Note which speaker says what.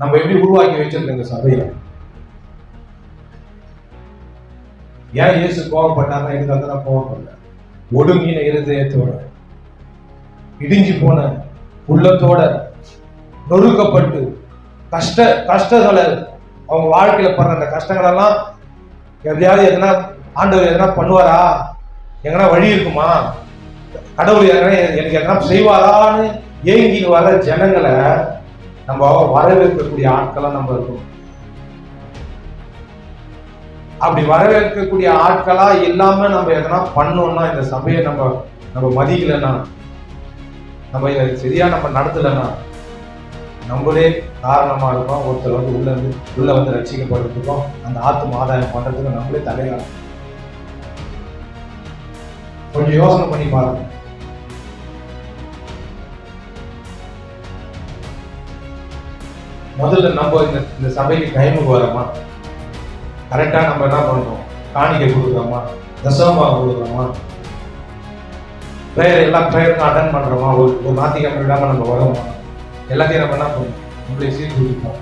Speaker 1: நம்ம எப்படி உருவாக்கி வச்சிருக்கோம் இந்த சபையில ஏன் இயேசு கோவப்பட்டாங்க இதுக்காக தான் கோவப்படல ஒடுங்கின இருதயத்தோட இடிஞ்சு போன உள்ளத்தோட நொறுக்கப்பட்டு கஷ்ட கஷ்டங்களை அவங்க வாழ்க்கையில படுற அந்த கஷ்டங்களெல்லாம் எப்படியாவது எதனா ஆண்டவர் எதனா பண்ணுவாரா? எங்கனா வழி இருக்குமா? கடவுள் எதனா எனக்கு எதனா செய்வாரான்னு ஏங்கின்னு வர ஜனங்களை நம்ம வரவேற்கக்கூடிய ஆட்களா நம்ம இருக்கணும். அப்படி வரவேற்கக்கூடிய ஆட்களா இல்லாம நம்ம எதனா பண்ணோம்னா இந்த சபையை நம்ம நம்ம மதிக்கலன்னா நம்ம இதை சரியா நம்ம நடத்தலைன்னா நம்மளே காரணமா இருக்கோம் ஒருத்தர் வந்து உள்ள இருந்து உள்ள வந்து ரட்சிக்கப்படுறதுக்கும் அந்த ஆத்ம ஆதாயம் பண்றதுக்கும் நம்மளே தலையாளம் கொஞ்சம் யோசனை பண்ணி பாருங்க. முதல்ல நம்ம இந்த இந்த சபைக்கு டைமுக்கு வரோமா? கரெக்டா நம்ம என்ன பண்ணுறோம் காணிக்கை கொடுக்குறோமா? தசமாக கொடுக்குறோமா? ப்ரேயர் எல்லா ப்ரேயருக்கும் அட்டன் பண்ணுறோமா ஒரு ஒரு ஞாயிற்றுக்கிழமை விடாம நம்ம வரோமா? எல்லாத்தையும் நம்ம என்ன பண்ணுவோம் நம்மளே சீர்தூக்கிப்போம்